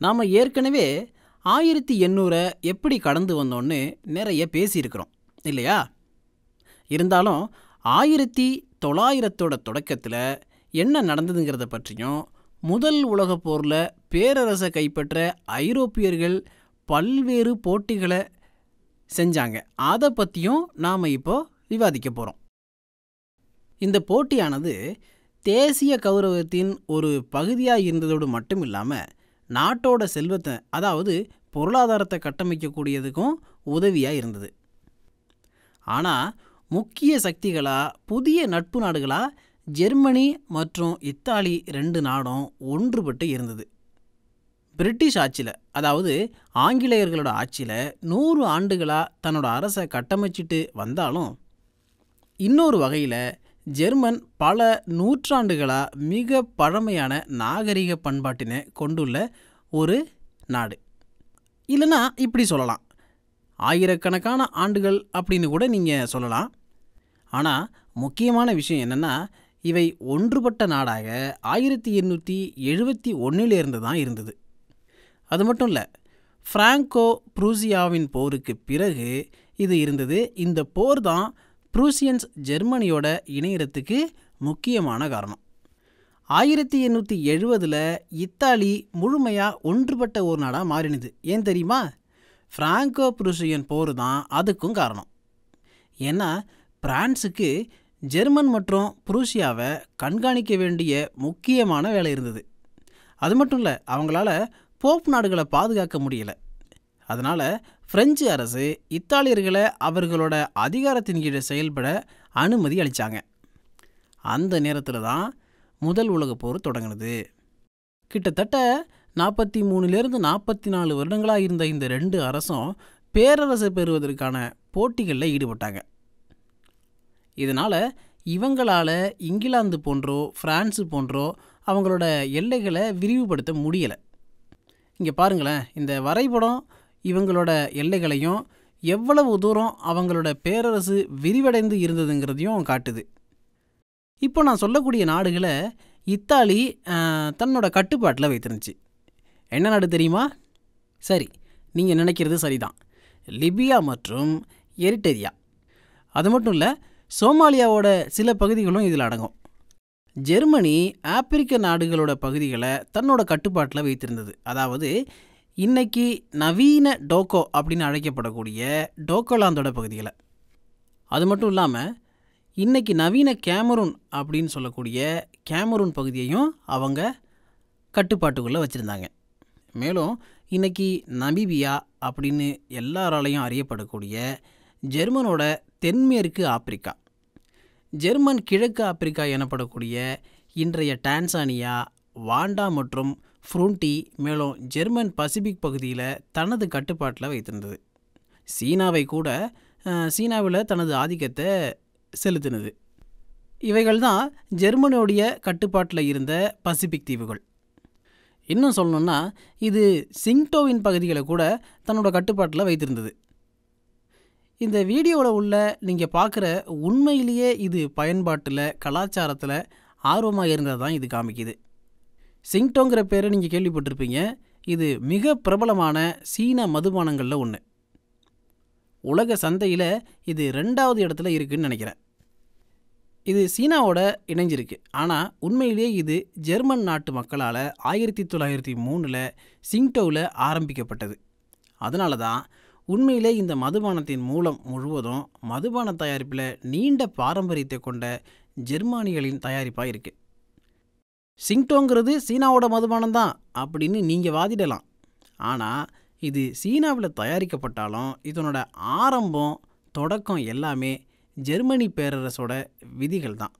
நாம் ஏற்கனவே ஆயிரத்தி எண்ணூறை எப்படி கடந்து வந்தோன்னு நிறைய பேசியிருக்கிறோம் இல்லையா? இருந்தாலும் ஆயிரத்தி தொள்ளாயிரத்தோட தொடக்கத்தில் என்ன நடந்ததுங்கிறத பற்றியும் முதல் உலகப் போரில் பேரரசை கைப்பற்ற ஐரோப்பியர்கள் பல்வேறு போட்டிகளை செஞ்சாங்க. அதை பற்றியும் நாம் இப்போ விவாதிக்க போகிறோம் இந்த போட்டியானது தேசிய கௌரவத்தின் ஒரு பகுதியாக இருந்ததோடு மட்டும் இல்லாமல் நாட்டோட செல்வத்தை அதாவது பொருளாதாரத்தை கட்டமைக்கக்கூடியதுக்கும் உதவியாக இருந்தது. ஆனால் முக்கிய சக்திகளாக புதிய நட்பு நாடுகளாக ஜெர்மனி மற்றும் இத்தாலி ரெண்டு நாடும் ஒன்றுபட்டு இருந்தது. பிரிட்டிஷ் ஆட்சியில் அதாவது ஆங்கிலேயர்களோட ஆட்சியில் நூறு ஆண்டுகளாக தன்னோட அரசை கட்டமைச்சிட்டு வந்தாலும் இன்னொரு வகையில் ஜெர்மன் பல நூற்றாண்டுகளாக மிக பழமையான நாகரிக பண்பாட்டினை கொண்டுள்ள ஒரு நாடு. இல்லைன்னா இப்படி சொல்லலாம். ஆயிரக்கணக்கான ஆண்டுகள் அப்படின்னு கூட நீங்கள் சொல்லலாம். ஆனால் முக்கியமான விஷயம் என்னென்னா இவை ஒன்றுபட்ட நாடாக ஆயிரத்தி எண்ணூற்றி எழுபத்தி ஒன்றிலிருந்து தான் இருந்தது. அது மட்டும் இல்லை ஃப்ராங்கோ ப்ரூசியாவின் போருக்கு பிறகு இது இருந்தது. இந்த போர் தான் ப்ரூசியன்ஸ் ஜெர்மனியோட இணையறத்துக்கு முக்கியமான காரணம். ஆயிரத்தி எண்ணூற்றி எழுபதில் இத்தாலி முழுமையாக ஒன்றுபட்ட ஒரு நாடாக மாறினது. ஏன் தெரியுமா? ஃப்ராங்கோ ப்ரூசியன் போர் தான் அதுக்கும் காரணம். ஏன்னா பிரான்ஸுக்கு ஜெர்மன் மற்றும் புரூசியாவை கண்காணிக்க வேண்டிய முக்கியமான வேலை இருந்தது. அது மட்டும் இல்லை அவங்களால போப் நாடுகளை பாதுகாக்க முடியலை. அதனால் பிரெஞ்சு அரசு இத்தாலியர்களை அவர்களோட அதிகாரத்தின் கீழே செயல்பட அனுமதி அளித்தாங்க அந்த நேரத்தில் தான் முதல் உலகப் போர் தொடங்கினது. கிட்டத்தட்ட நாற்பத்தி மூணுலேருந்து நாற்பத்தி நாலு வருடங்களாக இருந்த இந்த ரெண்டு அரசும் பேரரசு பெறுவதற்கான போட்டிகளில் ஈடுபட்டாங்க. இதனால் இவங்களால் இங்கிலாந்து போன்றோ ஃப்ரான்ஸு போன்றோ அவங்களோட எல்லைகளை விரிவுபடுத்த முடியலை. இங்கே பாருங்களேன் இந்த வரைபடம் இவங்களோட எல்லைகளையும் எவ்வளவு தூரம் அவங்களோட பேரரசு விரிவடைந்து இருந்ததுங்கிறதையும் காட்டுது. இப்போ நான் சொல்லக்கூடிய நாடுகளை இத்தாலி தன்னோட கட்டுப்பாட்டில் வைத்திருந்துச்சு. என்ன நாடு தெரியுமா? சரி நீங்கள் நினைக்கிறது சரிதான். லிபியா மற்றும் எரிட்டேரியா. அது மட்டும் இல்லை சோமாலியாவோட சில பகுதிகளும் இதில் அடங்கும். ஜெர்மனி ஆப்பிரிக்க நாடுகளோட பகுதிகளை தன்னோட கட்டுப்பாட்டில் வைத்திருந்தது. அதாவது இன்னைக்கு நவீன டோக்கோ அப்படின்னு அழைக்கப்படக்கூடிய டோக்கோலாந்தோட பகுதிகளை. அது மட்டும் இல்லாமல் இன்றைக்கி நவீன கேமரூன் அப்படின்னு சொல்லக்கூடிய கேமரூன் பகுதியையும் அவங்க கட்டுப்பாட்டுக்குள்ளே வச்சுருந்தாங்க. மேலும் இன்றைக்கி நமீபியா அப்படின்னு எல்லாராலையும் அறியப்படக்கூடிய ஜெர்மனோட தென்மேற்கு ஆப்பிரிக்கா. ஜெர்மன் கிழக்கு ஆப்பிரிக்கா எனப்படக்கூடிய இன்றைய டான்சானியா வாண்டா மற்றும் ஃப்ரூண்டி மேலும் ஜெர்மன் பசிபிக் பகுதியில் தனது கட்டுப்பாட்டில் வைத்திருந்தது. சீனாவை கூட சீனாவில் தனது ஆதிக்கத்தை செலுத்தினது. இவைகள் தான் ஜெர்மனியோடைய கட்டுப்பாட்டில் இருந்த பசிபிக் தீவுகள். இன்னும் சொல்லணும்னா இது சிங்டோவின் பகுதிகளை கூட தன்னோட கட்டுப்பாட்டில் வைத்திருந்தது. இந்த வீடியோவில் உள்ள நீங்கள் பார்க்குற உண்மையிலேயே இது பயன்பாட்டில் கலாச்சாரத்தில் ஆர்வமாக இருந்தது தான் இது காமிக்குது. சிங்டோங்கிற பேரை நீங்கள் கேள்விப்பட்டிருப்பீங்க. இது மிக பிரபலமான சீன மதுபானங்களில் ஒன்று உலக சந்தையில் இது ரெண்டாவது இடத்துல இருக்குன்னு நினைக்கிறேன். இது சீனாவோட இணைஞ்சிருக்கு. ஆனால் உண்மையிலேயே இது ஜெர்மன் நாட்டு மக்களால் ஆயிரத்தி தொள்ளாயிரத்தி மூணில் சிங்டோவில் ஆரம்பிக்கப்பட்டது. அதனால தான் உண்மையிலே இந்த மதுபானத்தின் மூலம் முழுவதும் மதுபான தயாரிப்பில் நீண்ட பாரம்பரியத்தை கொண்ட ஜெர்மானிகளின் தயாரிப்பாக இருக்குது சிங்டோங்கிறது சீனாவோட மதுபானம் தான் அப்படின்னு நீங்கள் வாதிடலாம். ஆனால் இது சீனாவில் தயாரிக்கப்பட்டாலும் இதனோட ஆரம்பம் தொடக்கம் எல்லாமே ஜெர்மனி பேரரசோட விதிகள் தான்